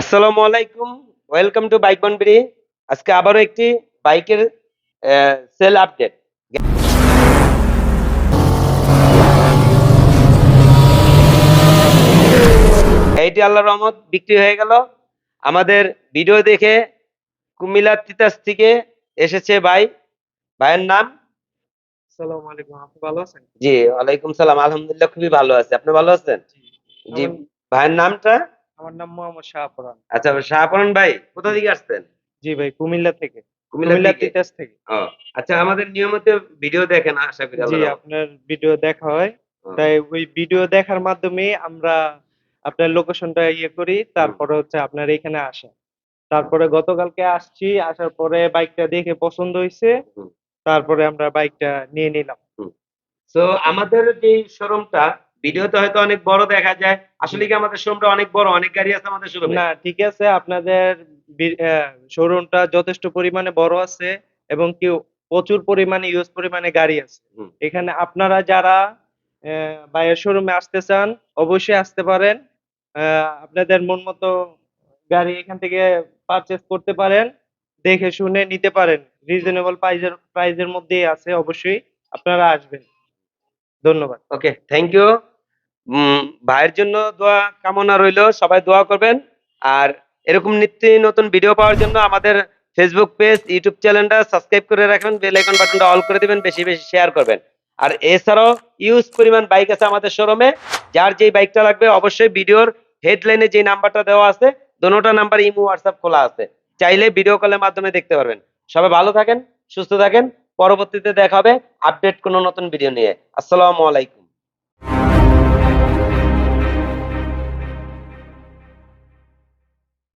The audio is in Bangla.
আসসালামু আলাইকুম। ওয়েলকাম টু বাইক বনবিড়ি আজকে আবারও একটি বাইকের সেল আপডেট এইটি আল্লাহ রহমত বিক্রি হয়ে গেল। আমাদের ভিডিও দেখে কুমিল্লা তিতাস থেকে এসেছে ভাই। ভাইয়ের নাম? আসসালামু আলাইকুম আপনি ভালো আছেন? জি ওয়ালাইকুম সালাম। আলহামদুলিল্লাহ খুবই ভালো আছে। আপনি ভালো আছেন? জি ভাইয়ের নামটা? আমার নাম মোহাম্মদ শাহপুরান আচ্ছা শাহপুরান ভাই কোথা থেকে আসছেন? জি ভাই কুমিল্লা থেকে। কুমিল্লা কুমিল্লা তিতাস থেকে। আচ্ছা আমাদের নিয়মিত ভিডিও দেখেন আশা করি জি আপনার ভিডিও দেখা হয়। তাই ওই ভিডিও দেখার মাধ্যমে আমরা আপনার লোকেশনটা ইয়ে করি তারপরে হচ্ছে আপনার এখানে আসা তারপরে গতকালকে আসছি আসার পরে বাইকটা দেখে পছন্দ হয়েছে তারপরে আমরা বাইকটা নিয়ে নিলাম। তো আমাদের যে শোরুমটা ভিডিওতে হয়তো অনেক বড় দেখা যায়। আসলে কি আমাদের শোরুমটা অনেক বড়? অনেক গাড়ি আছে আমাদের শোরুমে না ঠিক আছে আপনাদের শোরুমটা যথেষ্ট পরিমাণে বড় আছে এবং কি প্রচুর পরিমাণে ইউজ পরিমাণে গাড়ি আছে। এখানে আপনারা যারা বাইরের শোরুমে আসতে চান অবশ্যই আসতে পারেন। আপনাদের মন মতো গাড়ি এখান থেকে পারচেজ করতে পারেন দেখে শুনে নিতে পারেন। রিজনেবল প্রাইজের প্রাইজের মধ্যেই আছে অবশ্যই আপনারা আসবেন। ধন্যবাদ। ওকে থ্যাংক ইউ ভাইয়ের জন্য দোয়া কামনা রইল, সবাই দোয়া করবেন। আর এরকম নিত্য নতুন ভিডিও পাওয়ার জন্য আমাদের ফেসবুক পেজ ইউটিউব চ্যানেলটা সাবস্ক্রাইব করে রাখবেন বেল আইকন বাটনটা অল করে দিবেন, বেশি বেশি শেয়ার করবেন। আর এছাড়াও ইউজ পরিমাণ বাইক আছে আমাদের শোরুমে যার যেই বাইকটা লাগবে, অবশ্যই ভিডিওর হেডলাইনে যে নাম্বারটা দেওয়া আছে দোনোটা নাম্বার ইমো হোয়াটসঅ্যাপ খোলা আছে। চাইলে ভিডিও কলের মাধ্যমে দেখতে পারবেন। সবাই ভালো থাকেন, সুস্থ থাকেন। পরবর্তীতে দেখা হবে আপডেট কোনো নতুন ভিডিও নিয়ে। আসসালামু আলাইকুম।